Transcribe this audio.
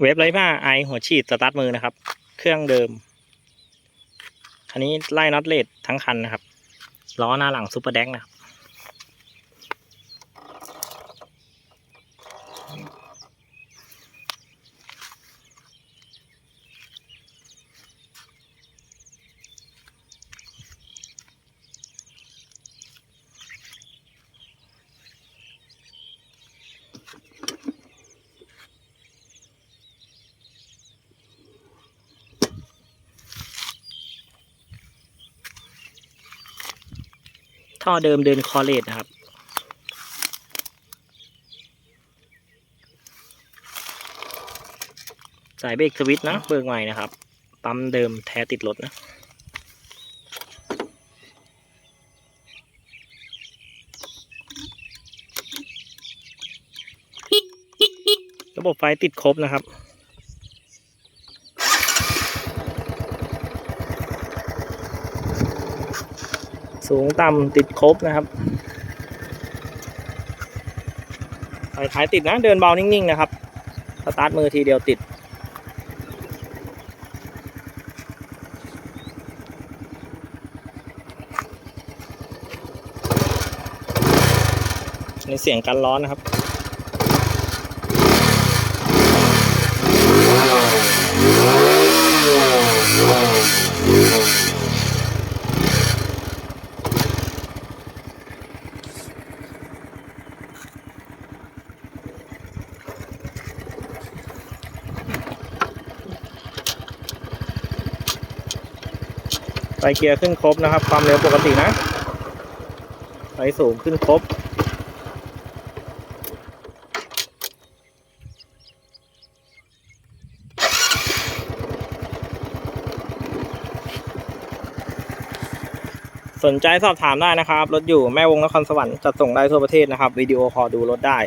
เว็บไรผ้าไอหัวฉีดสตาร์ทมือนะครับ เครื่องเดิม คันนี้ไล่น็อตเลดทั้งคันนะครับล้อหน้าหลังซูเปอร์แดงนะครับ ท่อเดิมเดินคอเลตนะครับ สายเบรกสวิตช์นะเบิกใหม่นะครับ ปั๊มเดิมแท้ติดรถนะระบบไฟติดครบนะครับ สูงต่ำติดครบนะครับไฟท้ายติดนะ เดินเบานิ่งๆนะครับ สตาร์ทมือทีเดียวติด ในเสียงกันร้อนนะครับ ไฟเกียร์ขึ้นครบนะครับ ความเร็วปกตินะไฟสูงขึ้นครบ สนใจสอบถามได้นะครับ รถอยู่แม่วงนครสวรรค์จัดส่งได้ทั่วประเทศนะครับ วิดีโอคอลดูรถได้